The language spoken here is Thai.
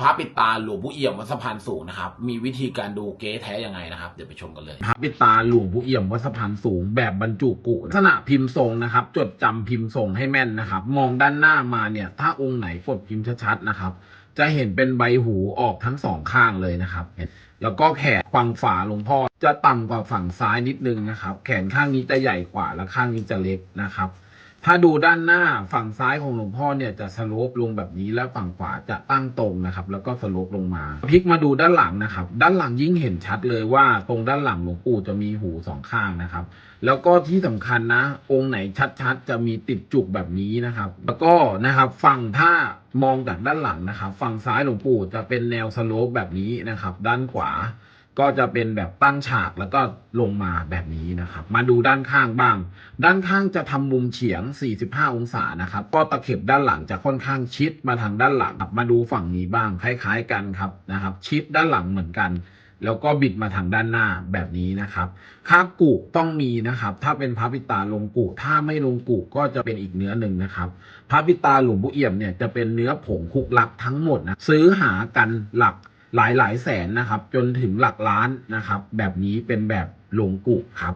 พระปิดตาหลวงปู่เอี่ยมวัดสะพานสูงนะครับ มีวิธีการดูเก๊แท้ยังไงนะครับ เดี๋ยวไปชมกันเลยพระปิดตาหลวงปู่เอี่ยมวัดสะพานสูง แบบบรรจุกุลักษณะพิมพ์ทรงนะครับ จดจำพิมพ์ทรงให้แม่นนะครับ มองด้านหน้ามาเนี่ย ถ้าองค์ไหนกดพิมพ์ชัดๆนะครับ จะเห็นเป็นใบหูออกทั้งสองข้างเลยนะครับแล้วก็แขนฝั่งฝาหลวงพ่อจะต่ำกว่าฝั่งซ้ายนิดนึงนะครับ แขนข้างนี้จะใหญ่กว่าและข้างนี้จะเล็กนะครับ ถ้าดูด้านหน้าฝั่งซ้ายของหลวงพ่อเนี่ยจะสโลปลงแบบนี้และฝั่งขวาจะตั้งตรงนะครับ แล้วก็สโลปลงมาพลิกมาดูด้านหลังนะครับ ด้านหลังยิ่งเห็นชัดเลยว่าตรงด้านหลังหลวงปู่จะมีหูสองข้างนะครับ แล้วก็ที่สำคัญนะ องค์ไหนชัดๆ จะมีติดจุกแบบนี้นะครับ แล้วก็นะครับฝั่งถ้ามองจากด้านหลังนะครับ ฝั่งซ้ายหลวงปู่จะเป็นแนวสโลปแบบนี้นะครับ ด้านขวา ก็จะเป็นแบบตั้งฉากแล้วก็ลงมาแบบนี้นะครับ มาดูด้านข้างบ้าง ด้านข้างจะทำมุมเฉียง 45 องศานะครับ ก็ตะเข็บด้านหลังจะค่อนข้างชิดมาทางด้านหลังมาดูฝั่งนี้บ้างคล้าย ๆ กันครับนะครับ ชิดด้านหลังเหมือนกัน แล้วก็บิดมาทางด้านหน้าแบบนี้นะครับคากุต้องมีนะครับ ถ้าเป็นพระปิตาลงกุถ้าไม่ลงกุก็จะเป็นอีกเนื้อหนึ่งนะครับพระปิตาหลวงปู่เอี่ยมเนี่ยจะเป็นเนื้อผงคุกลักทั้งหมดนะซื้อหากันหลัก หลายหลายแสนนะครับ จนถึงหลักล้านนะครับ แบบนี้เป็นแบบหลงกุครับ